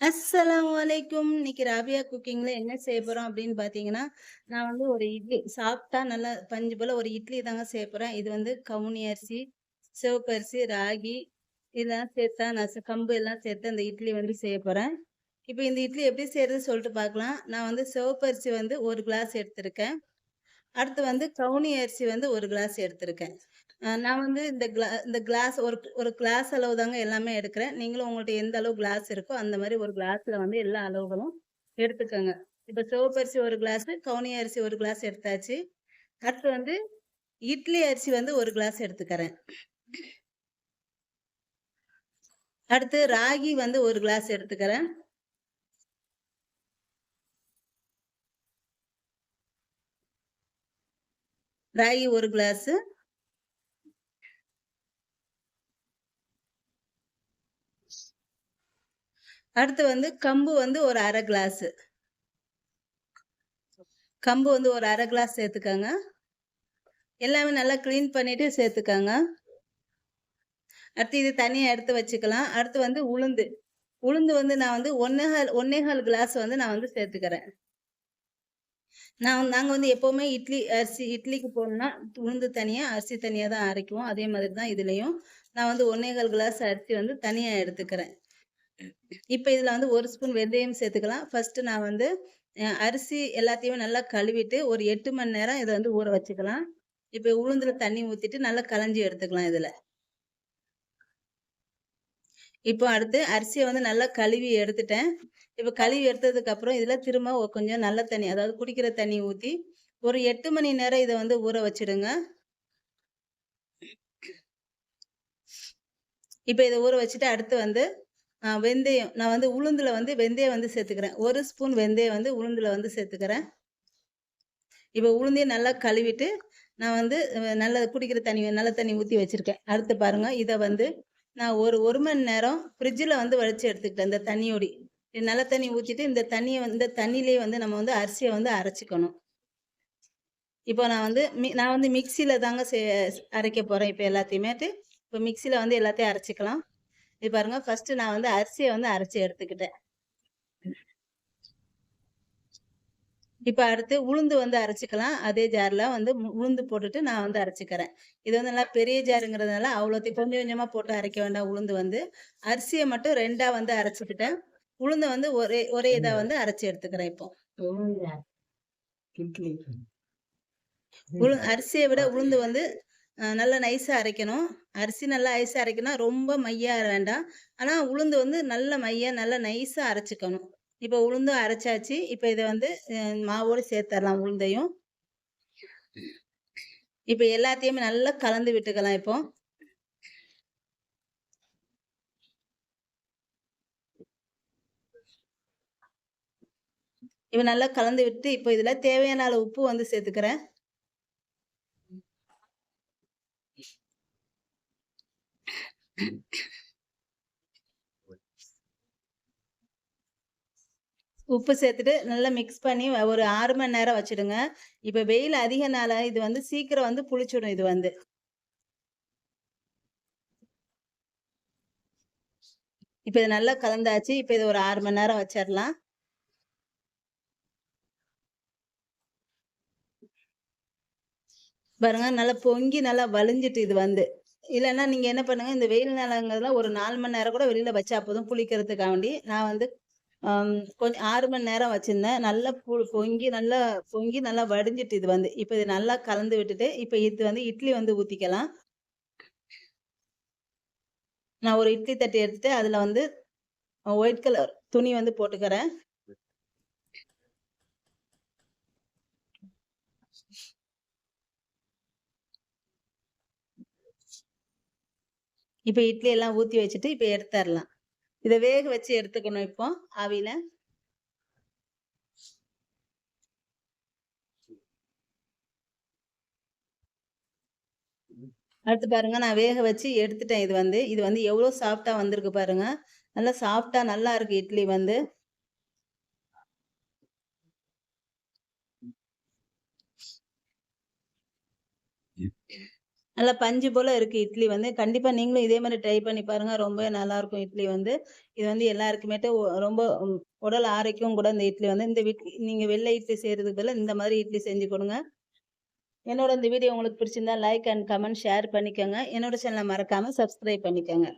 அஸ்ஸலாமு அலைக்கும். இன்னைக்கு ராபியா குக்கிங்ல என்ன செய்ய போறோம் அப்படின்னு பார்த்தீங்கன்னா, நான் வந்து ஒரு இட்லி சாப்பிட்டா நல்லா பஞ்சு போல ஒரு இட்லி தாங்க செய்ய போறேன். இது வந்து கவுனி அரிசி, சிவப்பரிசி ராகி இதெல்லாம் சேர்த்தா நான் கம்பு எல்லாம் சேர்த்து அந்த இட்லி வந்து செய்ய போறேன். இப்போ இந்த இட்லி எப்படி செய்யறது சொல்லிட்டு பார்க்கலாம். நான் வந்து சிவப்பரிசி வந்து ஒரு கிளாஸ் எடுத்திருக்கேன். அடுத்து வந்து கவுனி அரிசி வந்து ஒரு கிளாஸ் எடுத்திருக்கேன். நான் வந்து இந்த கிளா இந்த கிளாஸ் ஒரு ஒரு கிளாஸ் அளவு தாங்க எல்லாமே எடுக்கிறேன். நீங்களும் உங்கள்கிட்ட எந்த அளவு கிளாஸ் இருக்கோ, அந்த மாதிரி ஒரு கிளாஸில் வந்து எல்லா அளவுகளும் எடுத்துக்கோங்க இப்போ சிவப்பு அரிசி 1 கிளாஸு, கவுனி அரிசி ஒரு கிளாஸ் எடுத்தாச்சு. அடுத்து வந்து இட்லி அரிசி வந்து ஒரு கிளாஸ் எடுத்துக்கிறேன். அடுத்து ராகி வந்து ஒரு கிளாஸ் எடுத்துக்கிறேன். ராகி ஒரு கிளாஸு. அடுத்து வந்து கம்பு வந்து ஒரு அரை கிளாஸு. கம்பு வந்து ஒரு அரை கிளாஸ் சேர்த்துக்கோங்க எல்லாமே நல்லா க்ளீன் பண்ணிட்டு சேர்த்துக்கோங்க அடுத்து இது தனியாக எடுத்து வச்சுக்கலாம். அடுத்து வந்து உளுந்து. உளுந்து வந்து நான் வந்து 1 1/2 1 1/2 கிளாஸ் வந்து நான் வந்து சேர்த்துக்கிறேன். நான் நாங்கள் வந்து எப்போவுமே இட்லி அரிசி இட்லிக்கு போகணுன்னா உளுந்து தனியாக அரிசி தனியாக தான் அரைக்குவோம். அதே மாதிரி தான் இதுலேயும் நான் வந்து 1 1/2 கிளாஸ் அரிசி வந்து தனியாக எடுத்துக்கிறேன். இப்போ இதில் வந்து ஒரு ஸ்பூன் வெந்தயம் சேர்த்துக்கலாம். ஃபஸ்ட்டு நான் வந்து அரிசி எல்லாத்தையுமே நல்லா கழுவிட்டு ஒரு எட்டு மணி நேரம் இதை வந்து ஊற வச்சுக்கலாம். இப்போ உளுந்தில் தண்ணி ஊற்றிட்டு நல்லா களைஞ்சி எடுத்துக்கலாம் இதில் இப்போ அடுத்து அரிசியை வந்து நல்லா கழுவி எடுத்துட்டேன். இப்போ கழுவி எடுத்ததுக்கப்புறம் இதில் திரும்ப கொஞ்சம் நல்ல தண்ணி, அதாவது குடிக்கிற தண்ணி ஊற்றி ஒரு எட்டு மணி நேரம் இதை வந்து ஊற வச்சுடுங்க. இப்போ இதை ஊற வச்சுட்டு அடுத்து வந்து வெந்தயம். நான் வந்து உளுந்தில் வந்து வெந்தயம் வந்து சேர்த்துக்கிறேன். ஒரு ஸ்பூன் வெந்தயம் வந்து உளுந்தில் வந்து சேர்த்துக்கிறேன். இப்போ உளுந்தையும் நல்லா கழுவிட்டு, நான் வந்து நல்ல குடிக்கிற தண்ணி நல்ல தண்ணி ஊற்றி வச்சுருக்கேன் அடுத்து பாருங்கள் இதை வந்து நான் ஒரு ஒரு மணி நேரம் ஃப்ரிட்ஜில் வந்து வடித்து எடுத்துக்கிட்டேன் இந்த தண்ணியோடி. நல்ல தண்ணி ஊற்றிட்டு இந்த தண்ணியை இந்த தண்ணியிலே வந்து நம்ம வந்து அரிசியை வந்து அரைச்சிக்கணும் இப்போ நான் வந்து மி நான் வந்து மிக்சியில் தாங்க சே அரைக்க போகிறேன் இப்போ எல்லாத்தையுமேட்டு. இப்போ மிக்சியில் வந்து எல்லாத்தையும் அரைச்சிக்கலாம் இது பாருங்க ஃபர்ஸ்ட்டு நான் வந்து அரிசிய வந்து அரைச்சு எடுத்துக்கிட்டேன். இப்ப அடுத்து உளுந்து வந்து அரைச்சுக்கலாம். அதே ஜார்ல வந்து உளுந்து போட்டுட்டு நான் வந்து அரைச்சுக்கிறேன். இது வந்து நல்லா பெரிய ஜாருங்கிறதுனால அவ்வளோத்தையும் கொஞ்சம் கொஞ்சமா போட்டு அரைக்க வேண்டாம் உளுந்து வந்து. அரிசிய மட்டும் 2ஆ வந்து அரைச்சுக்கிட்டேன். உளுந்த வந்து ஒரே ஒரே இதா வந்து அரைச்சு எடுத்துக்கிறேன் இப்போ. உளு அரிசிய விட உளுந்து வந்து நல்லா நைஸாக அரைக்கணும். அரிசி நல்லா ஐஸாக அரைக்கணும். ரொம்ப மையா வேண்டாம். ஆனால் உளுந்து வந்து நல்ல மையா நல்லா நைஸாக அரைச்சிக்கணும் இப்போ உளுந்தும் அரைச்சாச்சு. இப்போ இதை வந்து மாவோடு மாவோட சேர்த்தரலாம் உளுந்தையும். இப்போ எல்லாத்தையுமே நல்லா கலந்து விட்டுக்கலாம் இப்போ. இப்போ நல்லா கலந்து விட்டு, இப்போ இதில் தேவையான அளவு உப்பு வந்து சேர்த்துக்கிறேன். உப்பு சேர்த்துட்டு நல்லா மிக்ஸ் பண்ணி ஒரு ஆறு மணி நேரம் வச்சுடுங்க. இப்ப வெயில் அதிகனால இது வந்து சீக்கிரம் வந்து புளிச்சிடும் இது வந்து. இப்ப இது நல்லா கலந்தாச்சு. இப்ப இது ஒரு ஆறு மணி நேரம் வச்சிடலாம் பாருங்க நல்லா பொங்கி நல்லா வலிஞ்சிட்டு இது வந்து. இல்லைன்னா நீங்க என்ன பண்ணுங்க, இந்த வெயில் நேரங்கள்ல ஒரு நாலு மணி நேரம் கூட வெளியில் வச்சா போதும் புளிக்கிறதுக்காண்டி. நான் வந்து கொஞ்சம் ஆறு மணி நேரம் வச்சிருந்தேன். நல்லா பு பொங்கி நல்லா பொங்கி நல்லா வடிஞ்சிட்டு இது வந்து. இப்போ இது நல்லா கலந்து விட்டுட்டு, இப்போ இது வந்து இட்லி வந்து ஊற்றிக்கலாம் நான் ஒரு இட்லி தட்டி எடுத்துட்டு அதில் வந்து ஒயிட் கலர் துணி வந்து போட்டுக்கிறேன். இப்ப இட்லி எல்லாம் ஊத்தி வச்சுட்டு, இப்ப எடுத்துடலாம் இதை வேக வச்சு எடுத்துக்கணும் இப்போ ஆவியில. அடுத்து பாருங்க நான் வேக வச்சு எடுத்துட்டேன் இது வந்து. இது வந்து எவ்வளோ சாஃப்ட்டா வந்திருக்கு பாருங்க. நல்லா சாஃப்ட்டா நல்லா இருக்கு இட்லி வந்து. நல்லா பஞ்சு போல இருக்கு இட்லி வந்து. கண்டிப்பா நீங்களும் இதே மாதிரி ட்ரை பண்ணி பாருங்க. ரொம்ப நல்லாயிருக்கும் இட்லி வந்து. இது வந்து எல்லாருக்குமேட்டு ரொம்ப உடல் ஆரோக்கியம் கூட இந்த இட்லி வந்து இந்த வீட் நீங்க வெள்ளை இட்லி செய்கிறதுக்கு பதிலா இந்த மாதிரி இட்லி செஞ்சு கொடுங்க என்னோட இந்த வீடியோ உங்களுக்கு பிடிச்சிருந்தா லைக் அண்ட் கமெண்ட், ஷேர் பண்ணிக்கோங்க. என்னோட சேனலை மறக்காம சப்ஸ்கிரைப் பண்ணிக்கோங்க.